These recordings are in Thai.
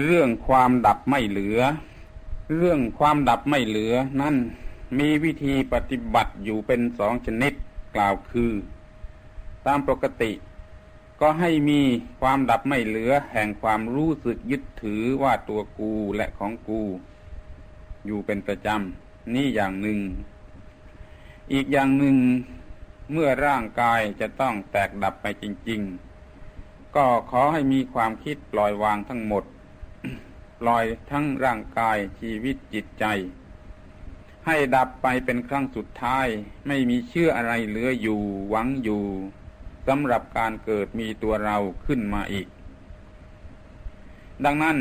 เรื่องความดับไม่เหลือ เรื่องความดับไม่เหลือ นั่นมีวิธีปฏิบัติอยู่เป็นสองชนิดกล่าวคือ ตามปกติ ก็ให้มีความดับไม่เหลือแห่งความรู้สึกยึดถือว่าตัวกูและของกู อยู่เป็นประจำนี่อย่างหนึ่ง อีกอย่างหนึ่งเมื่อร่างกายจะต้องแตกดับไปจริง ๆ ก็ขอให้มีความคิดปล่อยวางทั้งหมด ปล่อยทั้งร่างกายชีวิตจิตใจ ให้ดับไปเป็นครั้งสุดท้าย ไม่มีเชื่ออะไรเหลืออยู่หวังอยู่สำหรับการเกิดมีตัวเราขึ้นมาอีก ดังนั้น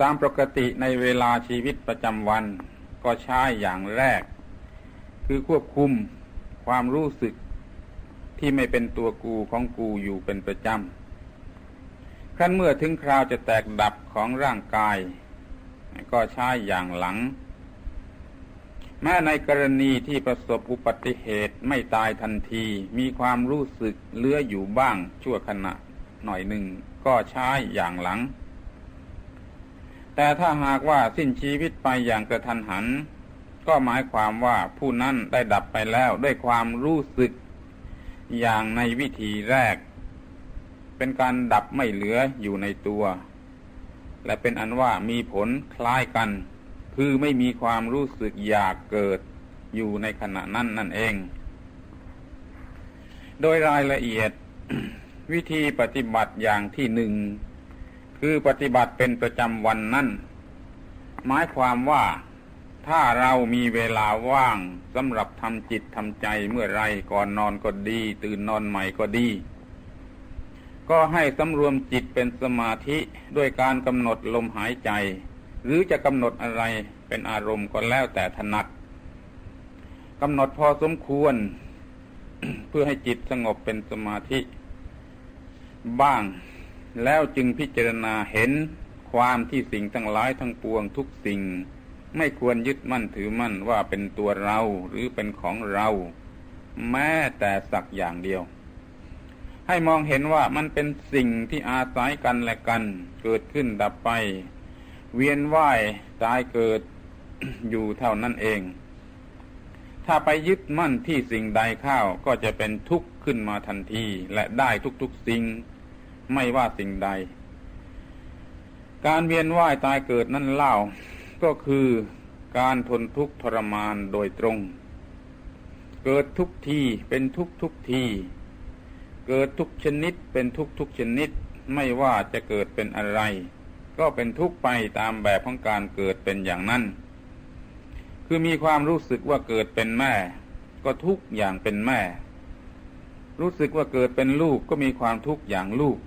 ตามปกติในเวลาชีวิตประจำวัน ก็ใช้อย่างแรก คือควบคุมความรู้สึกที่ไม่เป็นตัวกูของกูอยู่เป็นประจำ รั้นเมื่อถึงคราวจะแตกดับของร่างกาย ก็ใช้อย่างหลัง แม้ในกรณีที่ประสบอุบัติเหตุไม่ตายทันที มีความรู้สึกเลื้ออยู่บ้างชั่วขณะหน่อยหนึ่ง ก็ใช้อย่างหลัง แต่ถ้าหากว่าสิ้นชีวิตไปอย่างกระทันหัน ก็หมายความว่าผู้นั้นได้ดับไปแล้วด้วยความรู้สึกอย่างในวิธีแรก เป็นการดับไม่เหลืออยู่ในตัว และเป็นอันว่ามีผลคล้ายกัน คือไม่มีความรู้สึกอยากเกิดอยู่ในขณะนั้นนั่นเอง โดยรายละเอียดวิธีปฏิบัติอย่างที่หนึ่ง คือปฏิบัติเป็นประจำวันนั่นหมายความว่าถ้าเรามีเวลาว่างสำหรับทำจิตทำใจเมื่อไรก่อนนอนก็ดี ตื่นนอนใหม่ก็ดี ก็ให้สำรวมจิตเป็นสมาธิด้วยการกำหนดลมหายใจ หรือจะกำหนดอะไรเป็นอารมณ์ก็แล้วแต่ถนัดกำหนดพอสมควร เพื่อให้จิตสงบเป็นสมาธิ บ้างแล้วจึงพิจารณาเห็นความที่สิ่งทั้งหลายทั้งปวงทุกสิ่ง ไม่ควรยึดมั่นถือมั่นว่าเป็นตัวเราหรือเป็นของเรา แม้แต่สักอย่างเดียว ให้มองเห็นว่ามันเป็นสิ่งที่อาศัยกันและกัน เกิดขึ้นดับไป เวียนว่ายตายเกิดอยู่เท่านั้นเอง ถ้าไปยึดมั่นที่สิ่งใดข้าวก็จะเป็นทุกข์ขึ้นมาทันทีและได้ทุกๆสิ่ง ไม่ว่าสิ่งใด การเวียนว่ายตายเกิดนั่นเล่า ก็คือการทนทุกข์ทรมานโดยตรง เกิดทุกทีเป็นทุกทุกที เกิดทุกชนิดเป็นทุกทุกชนิด ไม่ว่าจะเกิดเป็นอะไร ก็เป็นทุกไปตามแบบของการเกิดเป็นอย่างนั้น คือมีความรู้สึกว่าเกิดเป็นแม่ ก็ทุกอย่างเป็นแม่ รู้สึกว่าเกิดเป็นลูกก็มีความทุกอย่างลูก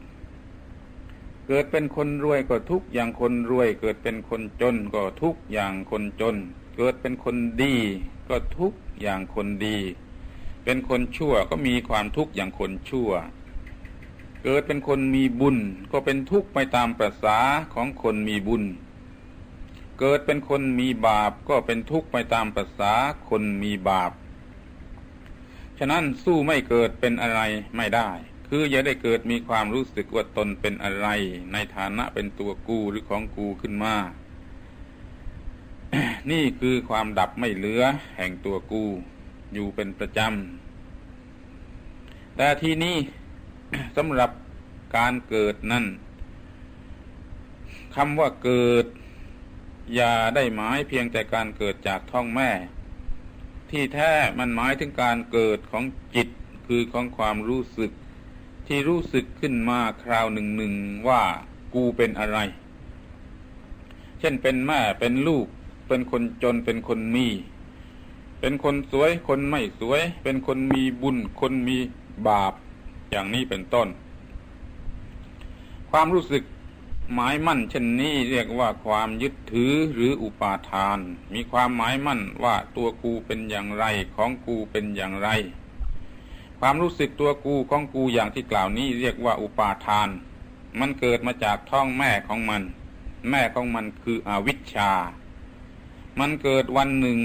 เกิดเป็นคนรวยก็ทุกอย่างคนรวย เกิดเป็นคนจนก็ทุกอย่างคนจน เกิดเป็นคนดี ก็ทุกอย่างคนดี เป็นคนชั่วก็มีความทุกข์อย่างคนชั่ว เกิดเป็นคนมีบุญก็เป็นทุกข์ไปตามประษาของคนมีบุญ เกิดเป็นคนมีบาปก็เป็นทุกข์ไปตามประษาคนมีบาป ฉะนั้นสู้ไม่เกิดเป็นอะไรไม่ได้ คืออย่าได้เกิดมีความรู้สึกว่าตนเป็นอะไร ในฐานะเป็นตัวกูหรือของกูขึ้นมานี่คือความดับไม่เหลือแห่งตัวกู อยู่เป็นประจำ แต่ทีนี้สำหรับการเกิดนั่นคำว่าเกิด อย่าได้หมายเพียงแต่การเกิดจากท้องแม่ ที่แท้มันหมายถึงการเกิดของจิตคือของความรู้สึก ที่รู้สึกขึ้นมาคราวหนึ่งหนึ่งว่ากูเป็นอะไร เช่นเป็นแม่เป็นลูกเป็นคนจนเป็นคนมี เป็นคนสวย คนไม่สวย เป็นคนมีบุญ คนมีบาป อย่างนี้เป็นต้น ความรู้สึกหมายมั่นเช่นนี้เรียกว่าความยึดถือหรืออุปาทาน มีความหมายมั่นว่าตัวกูเป็นอย่างไรของกูเป็นอย่างไร ความรู้สึกตัวกูของกูอย่างที่กล่าวนี้เรียกว่าอุปาทาน มันเกิดมาจากท้องแม่ของมัน แม่ของมันคืออวิชชา มันเกิดวันหนึ่ง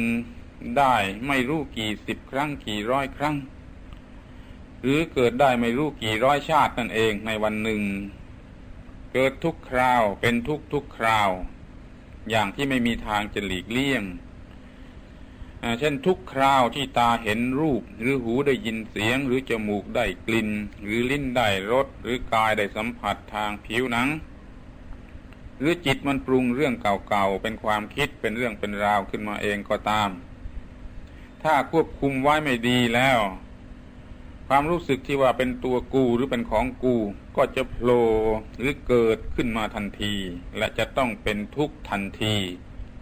ได้ไม่รู้กี่สิบครั้งกี่ร้อยครั้ง หรือเกิดได้ไม่รู้กี่ร้อยชาตินั่นเองในวันหนึ่ง เกิดทุกคราวเป็นทุกทุกคราว อย่างที่ไม่มีทางจะหลีกเลี่ยงเช่นทุกคราวที่ตาเห็นรูป หรือหูได้ยินเสียง หรือจมูกได้กลิ่น หรือลิ้นได้รสหรือกายได้สัมผัสทางผิวหนัง หรือจิตมันปรุงเรื่องเก่าๆเป็นความคิดเป็นเรื่องเป็นราวขึ้นมาเองก็ตาม ถ้าควบคุมไว้ไม่ดีแล้ว ความรู้สึกที่ว่าเป็นตัวกูหรือเป็นของกู ก็จะโผล่หรือเกิดขึ้นมาทันที และจะต้องเป็นทุกทันที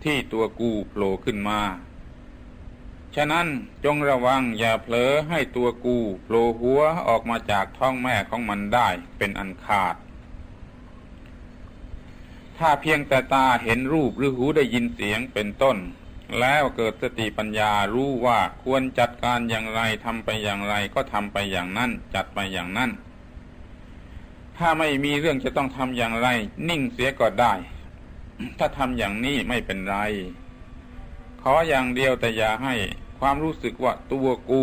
ที่ตัวกูโผล่ขึ้นมา ฉะนั้นจงระวังอย่าเผลอให้ตัวกูโผล่หัวออกมาจากท้องแม่ของมันได้เป็นอันขาดถ้าเพียงแต่ตาเห็นรูปหรือหูได้ยินเสียงเป็นต้น แล้วเกิดสติปัญญารู้ว่าควรจัดการอย่างไรทำไปอย่างไรก็ทำไปอย่างนั้น จัดไปอย่างนั้น ถ้าไม่มีเรื่องจะต้องทำอย่างไร นิ่งเสียก็ได้ ถ้าทำอย่างนี้ไม่เป็นไร ขออย่างเดียวแต่อย่าให้ความรู้สึกว่าตัวกู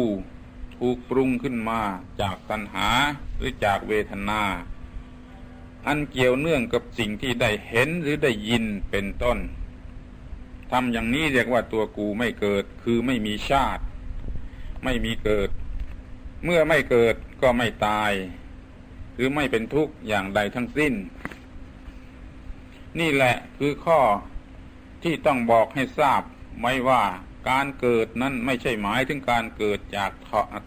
ถูกปรุงขึ้นมาจากตัณหาหรือจากเวทนา อันเกี่ยวเนื่องกับสิ่งที่ได้เห็นหรือได้ยินเป็นต้น ทำอย่างนี้เรียกว่าตัวกูไม่เกิด คือไม่มีชาติ ไม่มีเกิด เมื่อไม่เกิดก็ไม่ตาย หรือไม่เป็นทุกข์อย่างใดทั้งสิ้น นี่แหละคือข้อที่ต้องบอกให้ทราบไว้ว่าการเกิดนั้นไม่ใช่หมายถึงการเกิดจาก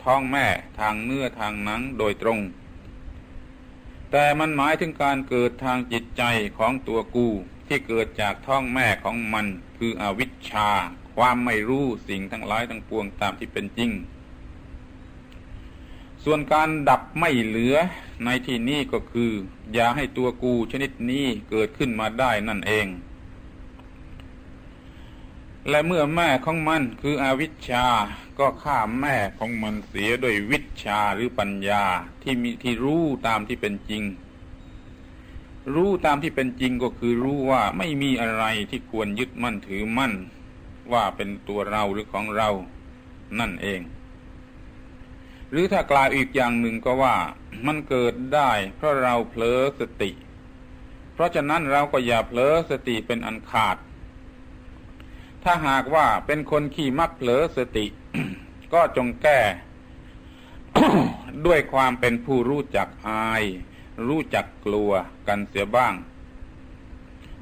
ท้องแม่ทางเนื้อทางหนังโดยตรง แต่มันหมายถึงการเกิดทางจิตใจของตัวกูที่เกิดจากท้องแม่ของมัน คืออวิชชา ความไม่รู้สิ่งทั้งหลายทั้งปวงตามที่เป็นจริง ส่วนการดับไม่เหลือในที่นี้ก็คือ อย่าให้ตัวกูชนิดนี้เกิดขึ้นมาได้นั่นเอง และเมื่อแม่ของมันคืออวิชชา ก็ฆ่าแม่ของมันเสียด้วยวิชาหรือปัญญาที่มีที่รู้ตามที่เป็นจริง รู้ตามที่เป็นจริงก็คือรู้ว่าไม่มีอะไรที่ควรยึดมั่นถือมั่น ว่าเป็นตัวเราหรือของเรานั่นเอง หรือถ้ากล่าวอีกอย่างหนึ่งก็ว่ามันเกิดได้เพราะเราเผลอสติ เพราะฉะนั้นเราก็อย่าเผลอสติเป็นอันขาด ถ้าหากว่าเป็นคนขี้มักเผลอสติ ก็จงแก้ ด้วยความเป็นผู้รู้จักอาย รู้จักกลัวกันเสียบ้าง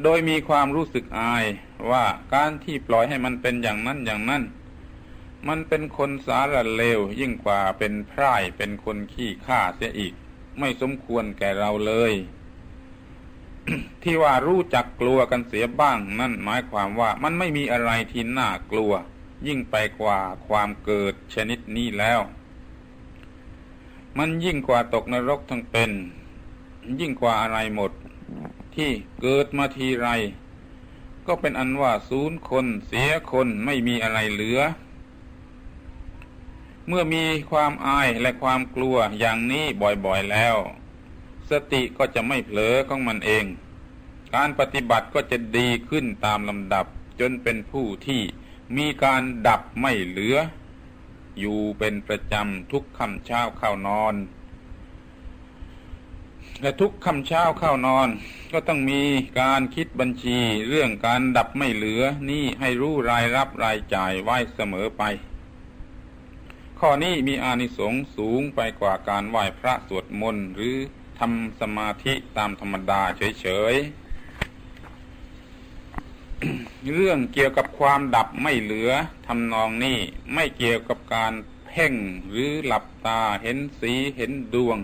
โดยมีความรู้สึกอายว่าการที่ปล่อยให้มันเป็นอย่างนั้นอย่างนั้น มันเป็นคนสารเลวยิ่งกว่าเป็นพร่ายเป็นคนขี้ข้าเสียอีก ไม่สมควรแก่เราเลย ที่ว่ารู้จักกลัวกันเสียบ้าง นั่นหมายความว่ามันไม่มีอะไรที่น่ากลัว ยิ่งไปกว่าความเกิดชนิดนี้แล้ว มันยิ่งกว่าตกนรกทั้งเป็น ยิ่งกว่าอะไรหมด ที่เกิดมาทีไร ก็เป็นอันว่าศูนย์คนเสียคนไม่มีอะไรเหลือ เมื่อมีความอายและความกลัวอย่างนี้บ่อยๆแล้ว สติก็จะไม่เผลอของมันเอง การปฏิบัติก็จะดีขึ้นตามลำดับจนเป็นผู้ที่มีการดับไม่เหลือ อยู่เป็นประจำทุกค่ำเช้าเข้านอน และทุกค่ำเช้าเข้านอน ก็ต้องมีการคิดบัญชี เรื่องการดับไม่เหลือนี่ให้รู้รายรับรายจ่ายไว้เสมอไป ข้อนี้มีอานิสงส์สูงไปกว่าการไหว้พระสวดมนต์หรือทำสมาธิตามธรรมดาเฉยๆ เรื่องเกี่ยวกับความดับไม่เหลือทำนองนี้ไม่เกี่ยวกับการเพ่งหรือหลับตาเห็นสีเห็นดวง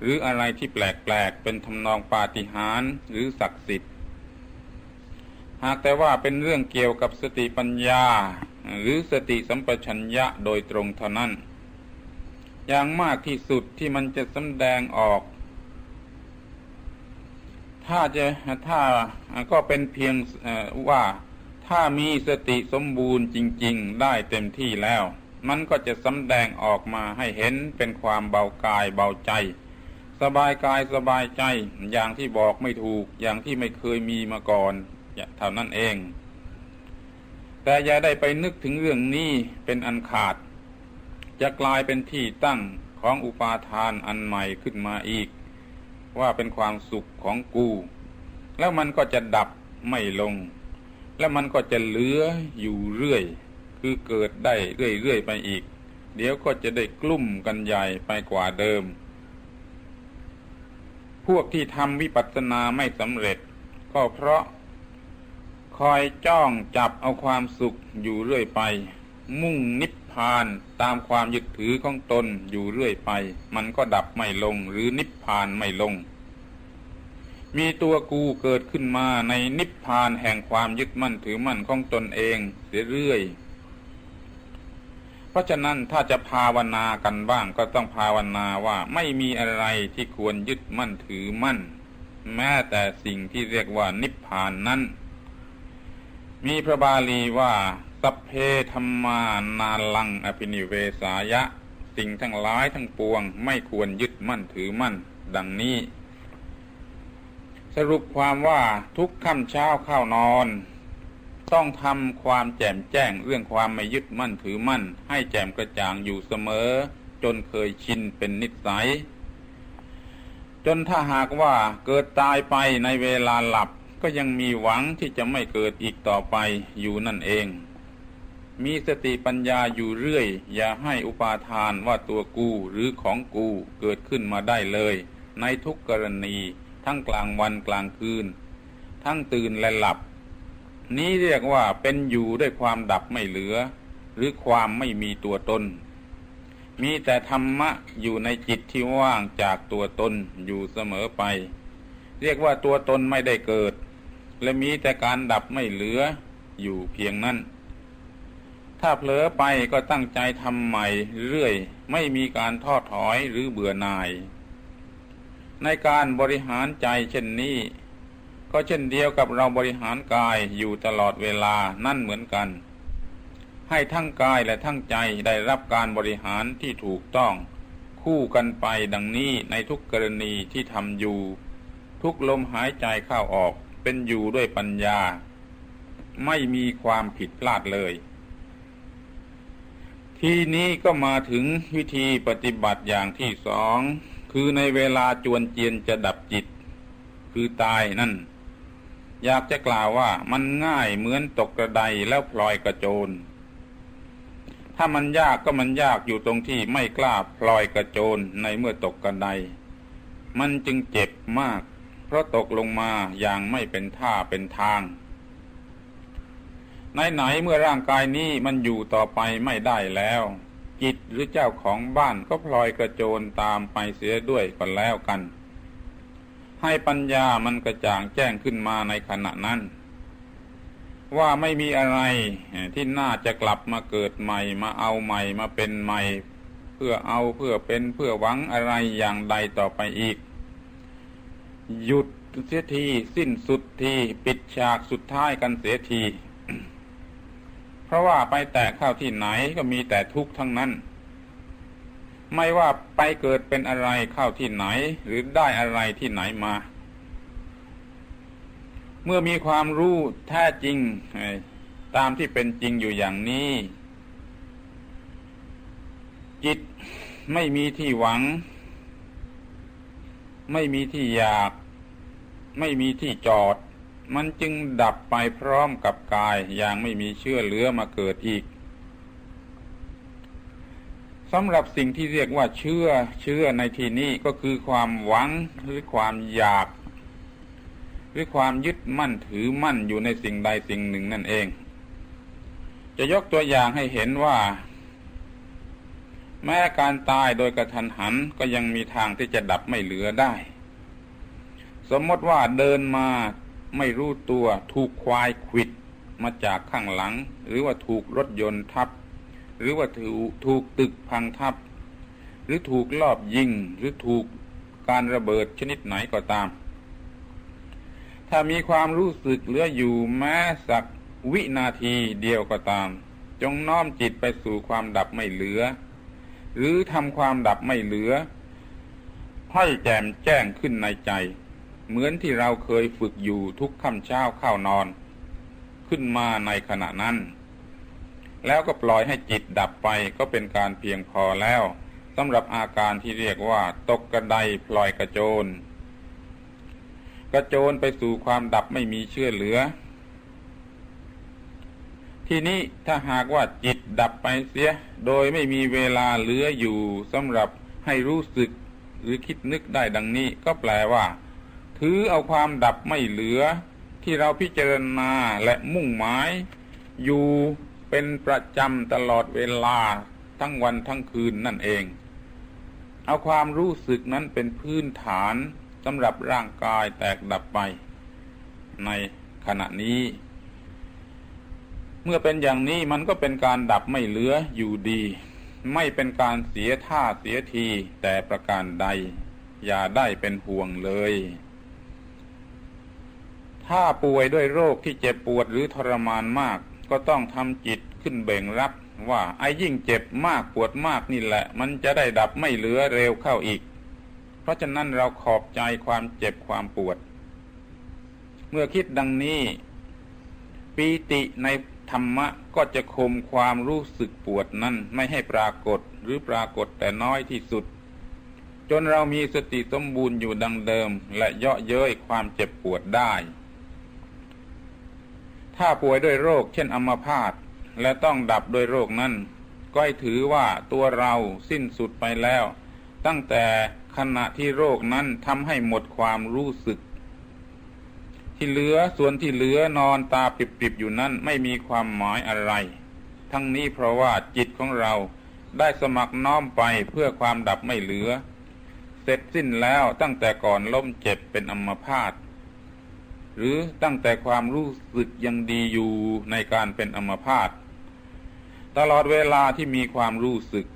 หรืออะไรที่แปลกๆเป็นทำนองปาฏิหาริย์หรือศักดิ์สิทธิ์ หากแต่ว่าเป็นเรื่องเกี่ยวกับสติปัญญา หรือสติสัมปชัญญะโดยตรงเท่านั้น อย่างมากที่สุดที่มันจะสำแดงออก ถ้าจะถ้าก็เป็นเพียงว่าถ้ามีสติสมบูรณ์จริง ๆ ได้เต็มที่แล้ว มันก็จะสำแดงออกมาให้เห็นเป็นความเบากายเบาใจ สบายกายสบายใจอย่างที่บอกไม่ถูกอย่างที่ไม่เคยมีมาก่อนเท่านั้นเอง แต่อย่าได้ไปนึกถึงเรื่องนี้เป็นอันขาด จะกลายเป็นที่ตั้งของอุปาทานอันใหม่ขึ้นมาอีก ว่าเป็นความสุขของกู แล้วมันก็จะดับไม่ลง แล้วมันก็จะเหลืออยู่เรื่อย คือเกิดได้เรื่อยๆไปอีก เดี๋ยวก็จะได้กลุ่มกันใหญ่ไปกว่าเดิม พวกที่ทำวิปัสสนาไม่สำเร็จ ก็เพราะคอยจ้องจับเอาความสุขอยู่เรื่อยไป มุ่งนิพพานตามความยึดถือของตนอยู่เรื่อยไป มันก็ดับไม่ลงหรือนิพพานไม่ลง มีตัวกูเกิดขึ้นมาในนิพพานแห่งความยึดมั่นถือมั่นของตนเองเสียเรื่อย ราะฉะนั้นถ้าจะภาวนากันบ้างก็ต้องภาวนาว่าไม่มีอะไรที่ควรยึดมั่นถือมั่น แม้แต่สิ่งที่เรียกว่านิพพานนั้น มีพระบาลีว่าสัพเพธรรมานาลังอภินิเวสายะ สิ่งทั้งหลายทั้งปวง ไม่ควรยึดมั่นถือมั่น ดังนี้ สรุปความว่าทุกค่ำเช้าเข้านอน ต้องทำความแจ่มแจ้งเรื่องความไม่ยึดมั่นถือมั่น ให้แจ่มกระจ่างอยู่เสมอ จนเคยชินเป็นนิสัย จนถ้าหากว่าเกิดตายไปในเวลาหลับ ก็ยังมีหวังที่จะไม่เกิดอีกต่อไปอยู่นั่นเอง มีสติปัญญาอยู่เรื่อย อย่าให้อุปาทานว่าตัวกูหรือของกูเกิดขึ้นมาได้เลย ในทุกกรณี ทั้งกลางวันกลางคืน ทั้งตื่นและหลับ นี้เรียกว่าเป็นอยู่ด้วยความดับไม่เหลือ หรือความไม่มีตัวตน มีแต่ธรรมะอยู่ในจิตที่ว่างจากตัวตนอยู่เสมอไป เรียกว่าตัวตนไม่ได้เกิด และมีแต่การดับไม่เหลืออยู่เพียงนั้น ถ้าเผลอไปก็ตั้งใจทำใหม่เรื่อยไม่มีการทอดถอยหรือเบื่อหน่าย ในการบริหารใจเช่นนี้ ก็เช่นเดียวกับเราบริหารกายอยู่ตลอดเวลานั่นเหมือนกัน ให้ทั้งกายและทั้งใจได้รับการบริหารที่ถูกต้อง คู่กันไปดังนี้ในทุกกรณีที่ทำอยู่ ทุกลมหายใจเข้าออกเป็นอยู่ด้วยปัญญา ไม่มีความผิดพลาดเลย ทีนี้ก็มาถึงวิธีปฏิบัติอย่างที่สอง คือในเวลาจวนเจียนจะดับจิต คือตายนั่น อยากจะกล่าวว่ามันง่ายเหมือนตกกระไดแล้วพลอยกระโจน ถ้ามันยากก็มันยากอยู่ตรงที่ไม่กล้าพลอยกระโจนในเมื่อตกกระได มันจึงเจ็บมาก เพราะตกลงมาอย่างไม่เป็นท่าเป็นทางไหนๆเมื่อร่างกายนี้มันอยู่ต่อไปไม่ได้แล้ว จิตหรือเจ้าของบ้านก็พลอยกระโจนตามไปเสียด้วยกันแล้วกัน ให้ปัญญามันกระจ่างแจ้งขึ้นมาในขณะนั้น ว่าไม่มีอะไรที่น่าจะกลับมาเกิดใหม่ มาเอาใหม่มาเป็นใหม่ เพื่อเอาเพื่อเป็นเพื่อหวังอะไรอย่างใดต่อไปอีก หยุดเสียทีสิ้นสุดทีปิดฉากสุดท้ายกันเสียที เพราะว่าไปแตะเข้าที่ไหนก็มีแต่ทุกข์ทั้งนั้น ไม่ว่าไปเกิดเป็นอะไรเข้าที่ไหน หรือได้อะไรที่ไหนมา เมื่อมีความรู้แท้จริง ตามที่เป็นจริงอยู่อย่างนี้ จิตไม่มีที่หวัง ไม่มีที่อยาก ไม่มีที่จอด มันจึงดับไปพร้อมกับกายอย่างไม่มีเชื่อเหลือมาเกิดอีก สำหรับสิ่งที่เรียกว่าเชื่อเชื่อในที่นี้ก็คือความหวังหรือความอยาก หรือความยึดมั่นถือมั่นอยู่ในสิ่งใดสิ่งหนึ่งนั่นเอง จะยกตัวอย่างให้เห็นว่า แม้การตายโดยกระทันหันก็ยังมีทางที่จะดับไม่เหลือได้ สมมติว่าเดินมาไม่รู้ตัวถูกควายขิดมาจากข้างหลัง หรือว่าถูกรถยนต์ทับ หรือว่าถูกถูกตึกพังทับ หรือถูกลอบยิง หรือถูกการระเบิดชนิดไหนก็ตาม ถ้ามีความรู้สึกเหลืออยู่แม้สักวินาทีเดียวก็ตาม จงน้อมจิตไปสู่ความดับไม่เหลือ หรือทำความดับไม่เหลือให้แจ่มแจ้งขึ้นในใจ เหมือนที่เราเคยฝึกอยู่ทุกค่ำเช้าเข้านอน ขึ้นมาในขณะนั้น แล้วก็ปล่อยให้จิตดับไปก็เป็นการเพียงพอแล้วสำหรับอาการที่เรียกว่า ตกกระไดพลอยกระโจน กระโจนไปสู่ความดับไม่มีเชื่อเหลือ ทีนี้ถ้าหากว่าจิตดับไปเสีย โดยไม่มีเวลาเหลืออยู่สำหรับให้รู้สึกหรือคิดนึกได้ดังนี้ ก็แปลว่า ถือเอาความดับไม่เหลือ ที่เราพิจารณาและมุ่งหมาย อยู่ เป็นประจำตลอดเวลาทั้งวันทั้งคืนนั่นเอง เอาความรู้สึกนั้นเป็นพื้นฐานสำหรับร่างกายแตกดับไป ในขณะนี้ เมื่อเป็นอย่างนี้มันก็เป็นการดับไม่เหลืออยู่ดี ไม่เป็นการเสียท่าเสียทีแต่ประการใด อย่าได้เป็นห่วงเลย ถ้าป่วยด้วยโรคที่เจ็บปวดหรือทรมานมาก ก็ต้องทำจิตขึ้นเบ่งรับว่าไอ้ยิ่งเจ็บมากปวดมากนี่แหละ มันจะได้ดับไม่เหลือเร็วเข้าอีก เพราะฉะนั้นเราขอบใจความเจ็บความปวด เมื่อคิดดังนี้ปีติในธรรมะก็จะคมความรู้สึกปวดนั้นไม่ให้ปรากฏหรือปรากฏแต่น้อยที่สุด จนเรามีสติสมบูรณ์อยู่ดังเดิม และเยาะเย้ยความเจ็บปวดได้ ถ้าป่วยด้วยโรคเช่นอัมพาตและต้องดับโดยโรคนั้น ก็ให้ถือว่าตัวเราสิ้นสุดไปแล้ว ตั้งแต่ขณะที่โรคนั้นทำให้หมดความรู้สึก ที่เหลือส่วนที่เหลือนอนตาปิบๆอยู่นั้นไม่มีความหมายอะไร ทั้งนี้เพราะว่าจิตของเราได้สมัครน้อมไปเพื่อความดับไม่เหลือ เสร็จสิ้นแล้วตั้งแต่ก่อนล้มเจ็บเป็นอัมพาต หรือตั้งแต่ความรู้สึกยังดีอยู่ในการเป็นอัมพาตตลอดเวลาที่มีความรู้สึก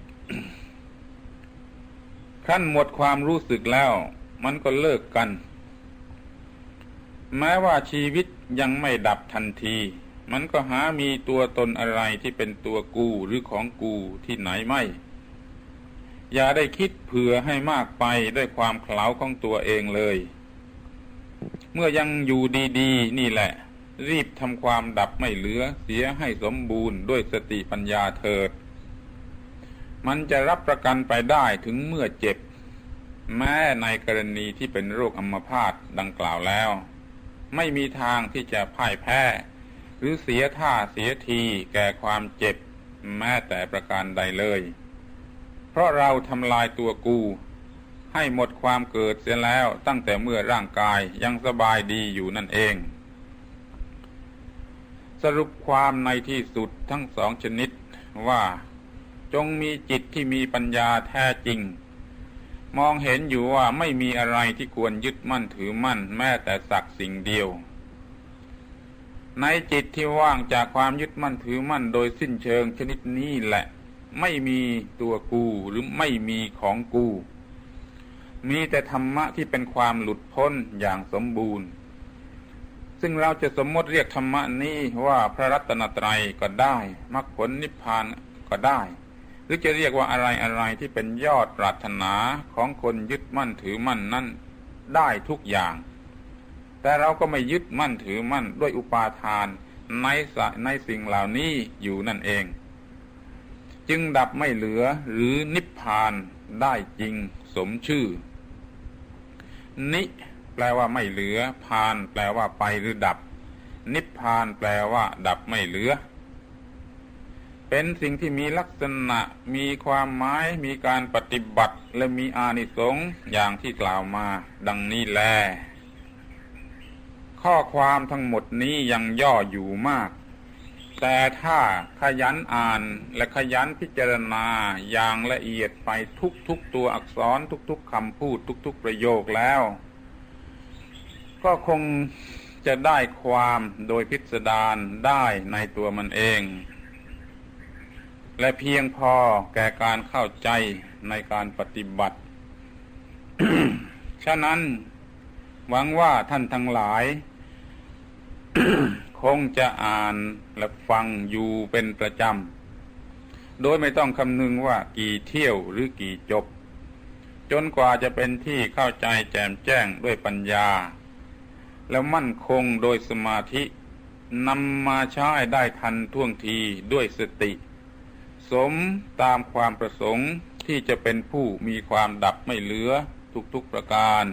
ขั้นหมดความรู้สึกแล้ว มันก็เลิกกัน แม้ว่าชีวิตยังไม่ดับทันที มันก็หามีตัวตนอะไรที่เป็นตัวกูหรือของกูที่ไหนไม่ อย่าได้คิดเผื่อให้มากไปด้วยความเขลาของตัวเองเลย เมื่อยังอยู่ดีๆ นี่แหละ รีบทำความดับไม่เหลือเสียให้สมบูรณ์ด้วยสติปัญญาเถิด มันจะรับประกันไปได้ถึงเมื่อเจ็บ แม้ในกรณีที่เป็นโรคอัมพาตดังกล่าวแล้ว ไม่มีทางที่จะพ่ายแพ้ หรือเสียท่าเสียทีแก่ความเจ็บ แม้แต่ประการใดเลย เพราะเราทำลายตัวกู ให้หมดความเกิดเสียแล้วตั้งแต่เมื่อร่างกายยังสบายดีอยู่นั่นเอง สรุปความในที่สุดทั้งสองชนิดว่าจงมีจิตที่มีปัญญาแท้จริง มองเห็นอยู่ว่าไม่มีอะไรที่ควรยึดมั่นถือมั่นแม้แต่สักสิ่งเดียว ในจิตที่ว่างจากความยึดมั่นถือมั่นโดยสิ้นเชิงชนิดนี้แหละ ไม่มีตัวกูหรือไม่มีของกู มีแต่ธรรมะที่เป็นความหลุดพ้นอย่างสมบูรณ์ ซึ่งเราจะสมมติเรียกธรรมะนี้ว่าพระรัตนตรัยก็ได้มรรคผลนิพพานก็ได้ หรือจะเรียกว่าอะไรอะไรที่เป็นยอดปรารถนาของคนยึดมั่นถือมั่นนั่นได้ทุกอย่าง แต่เราก็ไม่ยึดมั่นถือมั่นด้วยอุปาทานในในสิ่งเหล่านี้อยู่นั่นเอง จึงดับไม่เหลือหรือนิพพานได้จริงสมชื่อ นิแปลว่าไม่เหลือ พานแปลว่าไปหรือดับ นิพพานแปลว่า ดับไม่เหลือ เป็นสิ่งที่มีลักษณะ มีความหมาย มีการปฏิบัติ และมีอานิสงส์อย่างที่กล่าวมา ดังนี้แล ข้อความทั้งหมดนี้ยังย่ออยู่มาก แต่ถ้าขยันอ่านและขยันพิจารณาอย่างละเอียดไปทุกๆตัวอักษรทุก ๆคำพูดทุก ๆ ประโยคแล้ว ก็คงจะได้ความโดยพิสดารได้ในตัวมันเอง และเพียงพอแก่การเข้าใจในการปฏิบัติ ฉะนั้นหวังว่าท่านทั้งหลาย คงจะอ่านและฟังอยู่เป็นประจำ โดยไม่ต้องคำนึงว่ากี่เที่ยวหรือกี่จบ จนกว่าจะเป็นที่เข้าใจแจ่มแจ้งด้วยปัญญา แล้วมั่นคงโดยสมาธินำมาใช้ได้ทันท่วงทีด้วยสติ สมตามความประสงค์ที่จะเป็นผู้มีความดับไม่เหลือทุกๆประการ